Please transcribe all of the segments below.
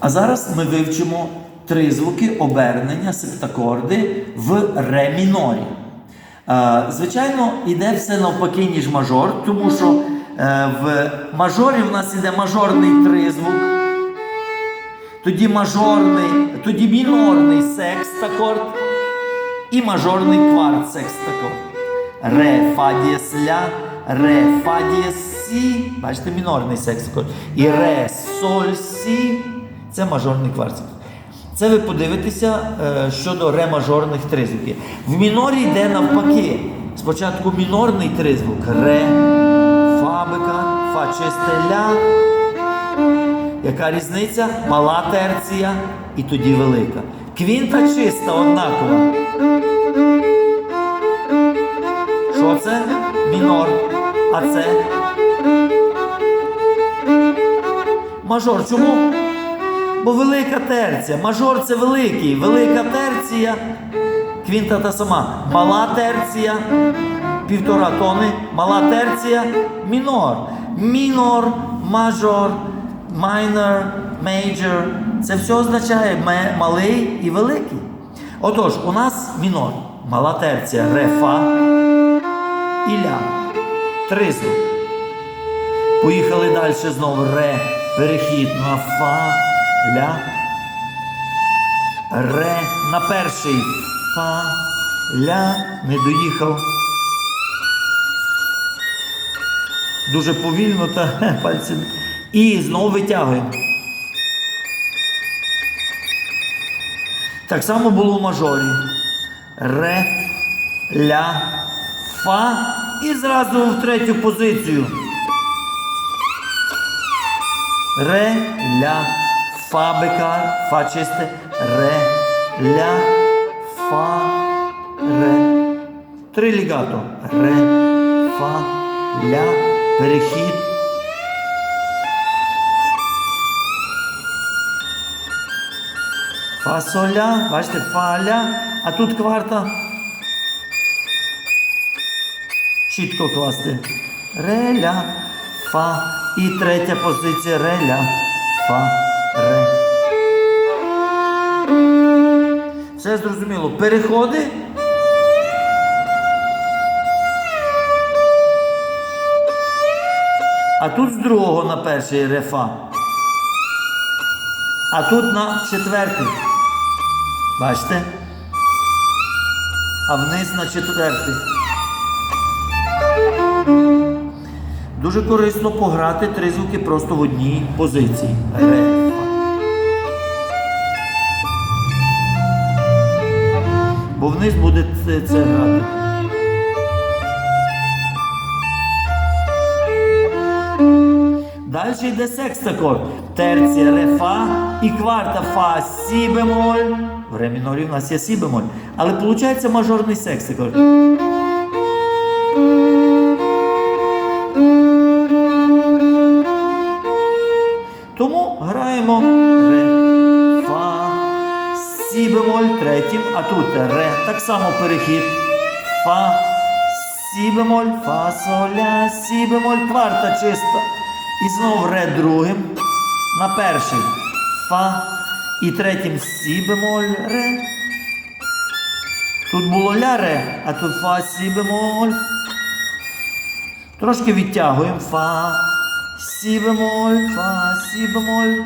А зараз ми вивчимо три звуки обернення септакорди в ре мінорі. Е, Звичайно, іде все навпаки, ніж мажор, тому що е, в мажорі в нас іде мажорний тризвук, тоді мажорний, тоді мінорний секстакорд і мажорний кварт секстакорд. Ре, фа дієс ля, ре, фа дієс сі. Бачите, мінорний секстакорд. І ре, соль, сі. Це мажорний кварт. Це ви подивитеся е, щодо ре мажорних тризвуків. В мінорі йде навпаки. Спочатку мінорний тризвук. Ре, фа бека, фа чисте. Яка різниця? Мала терція і тоді велика. Квінта чиста, однакова. Що це? Мінор. А це? Мажор. Чому? Бо велика терція. Мажор це великий. Велика терція. Квінта та сама. Мала терція. Півтора тони. Мала терція. Мінор. Мінор, мажор, майнор, мейджор. Це все означає малий і великий. Отож, у нас мінор. Мала терція. Ре, фа і ля. Три. Поїхали далі знову ре. Перехід на фа, ля. Ре на перший фа, ля. Не доїхав. Дуже повільно та пальцем. І знову витягуємо. Так само було в мажорі. Ре, ля, фа. І зразу в третю позицію. Ре, ля, фа бекар, фа чисте, ре, ля, фа, ре. Три лігато. Ре, фа, ля, перехід. Фа соля, бачите, фа ля, а тут кварта. Чітко класти. Ре, ля, фа. І третя позиція ре, ля, фа, ре. Все зрозуміло. Переходи. А тут з другого на перший ре, фа. А тут на четвертий. Бачите? А вниз на четвертий. Дуже корисно пограти три звуки просто в одній позиції. Ре. Вниз буде це, грати. Далі йде секстакорд. Терція, ре, фа і кварта фа, сі бемоль. В ре мінорі у нас є сі бемоль. Але виходить мажорний секстакорд. Само перехід. Фа, сі бемоль, фа, соля, сі бемоль, кварта чиста. І знову ре другим. На перший фа. І третім сі бемоль, ре. Тут було ля ре, а тут фа, сі бемоль. Трошки відтягуємо фа, сі бемоль, фа, сі бемоль.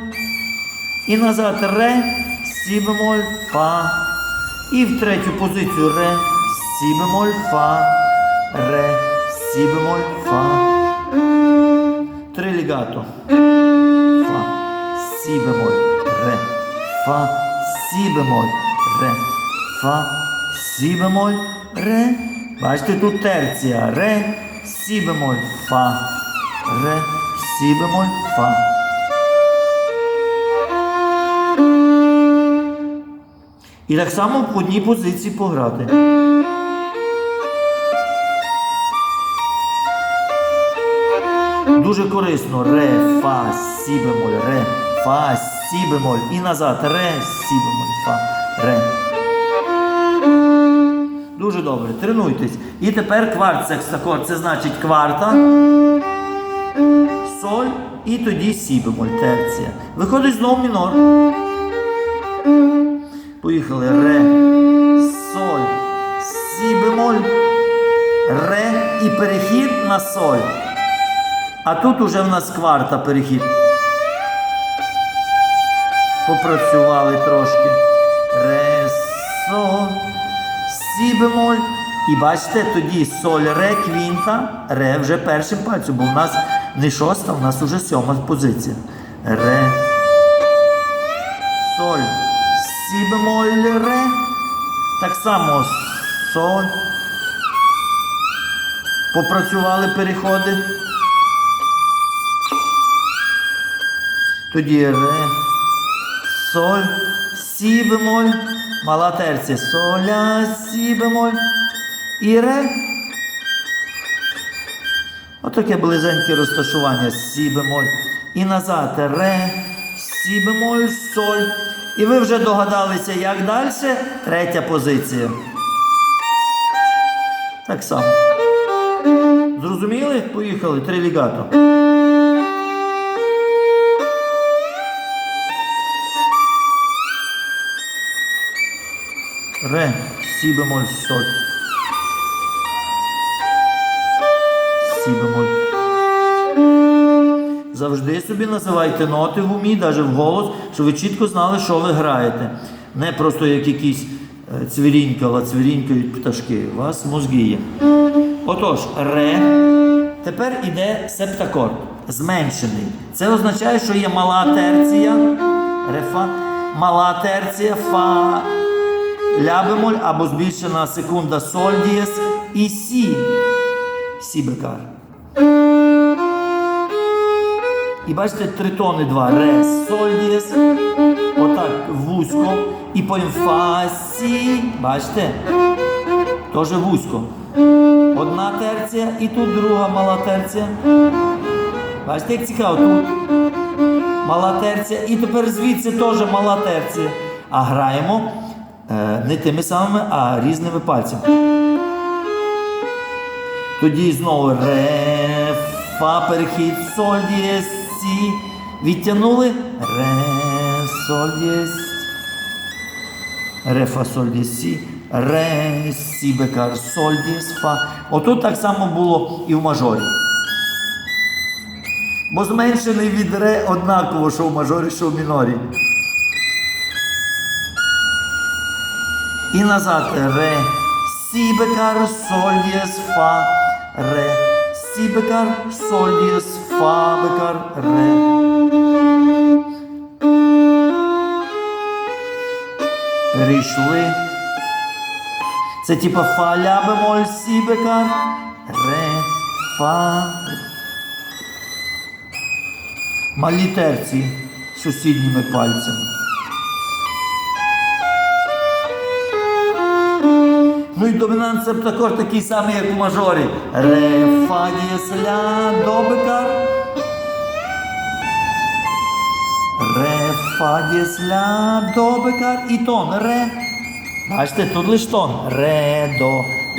І назад ре, сі бемоль, фа. І в третю позицію ре, сі бемоль, фа, ре, сі бемоль, фа. Три лігато. Фа, сі бемоль, ре, фа, сі бемоль, ре, фа, сі бемоль, ре. Бачите, тут терція. Ре, сі бемоль, фа, ре, сі бемоль, фа. І так само в одній позиції пограти. Дуже корисно. Ре, фа, сі бемоль, ре, фа, сі бемоль. І назад. Ре, сі бемоль, фа, ре. Дуже добре. Тренуйтесь. І тепер кварт секстакорд. Це значить кварта, соль і тоді сі бемоль, терція. Виходить знову мінор. Поїхали. Ре, соль, сі бемоль, ре і перехід на соль. А тут уже в нас кварта перехід. Попрацювали трошки. Ре, соль, сі бемоль. І бачите, тоді соль, ре, квінта, ре вже першим пальцем, бо в нас не шоста, в нас вже сьома позиція. Ре. Соль. Сі бемоль, ре. Так само соль. Попрацювали переходи. Тоді ре. Соль. Сі бемоль. Мала терція. Соля, сі бемоль. І ре. Отаке близеньке розташування. Сі бемоль. І назад ре, сі бемоль, соль. І ви вже догадалися, як далі. Третя позиція. Так само. Зрозуміли? Поїхали. Три лігато. Ре, сі бемоль, соль. Сі. Завжди собі називайте ноти в умі, навіть в голос, щоб ви чітко знали, що ви граєте. Не просто як якісь е, цвірінькала, цвірінькають пташки. У вас мозги є. Отож, ре. Тепер іде септакорд. Зменшений. Це означає, що є мала терція, рефа, мала терція, фа, ля бемоль або збільшена секунда соль дієс і сі. Сі бекар. І бачите, три тони два. Ре, соль дієс. Отак вузько. І потім фа, сі. Бачите? Теж вузько. Одна терція і тут друга мала терція. Бачите, як цікаво, тут мала терція. І тепер звідси теж мала терція. А граємо е, не тими самими, а різними пальцями. Тоді знову ре, фа, перехід, соль дієс, сі. Відтягнули. Ре, соль. Ре, фа, соль сі. Ре, сі, бекар, соль дієс, фа. Отут так само було і в мажорі. Бо зменшений від ре однаково, що в мажорі, що в мінорі. І назад ре, сі бекар, соль дієс, фа, ре, сі бекар, соль дієс, фа бекар, ре. Перейшли. Це типа фа ля бемоль, сі бекар, ре, фа. Малі терці сусідніми пальцями. Ну і домінант септакорд такий самий, як у мажорі. Ре, фа, дієс, ля, до бекар. Фа, дієс, ля, до бекар. І тон. Ре. Бачите, тут лиш тон. Ре, до,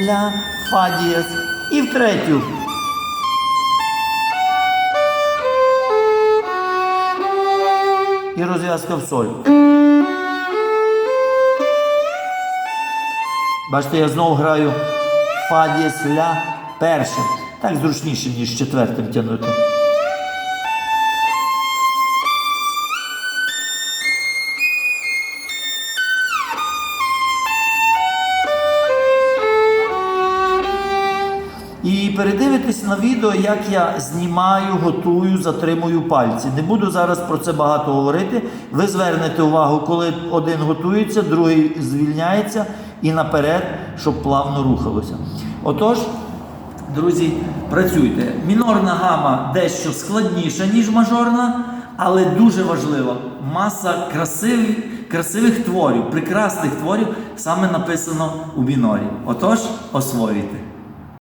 ля, фа, дієс. І в третю. І розв'язка в соль. Бачите, я знову граю фа дієс ля першим. Так зручніше, ніж четвертим тягнути. І передивитесь на відео, як я знімаю, готую, затримую пальці. Не буду зараз про це багато говорити. Ви звернете увагу, коли один готується, другий звільняється і наперед, щоб плавно рухалося. Отож, друзі, працюйте. Мінорна гама дещо складніша, ніж мажорна, але дуже важлива. Маса красивих, красивих творів, прекрасних творів саме написано у мінорі. Отож, освоюйте.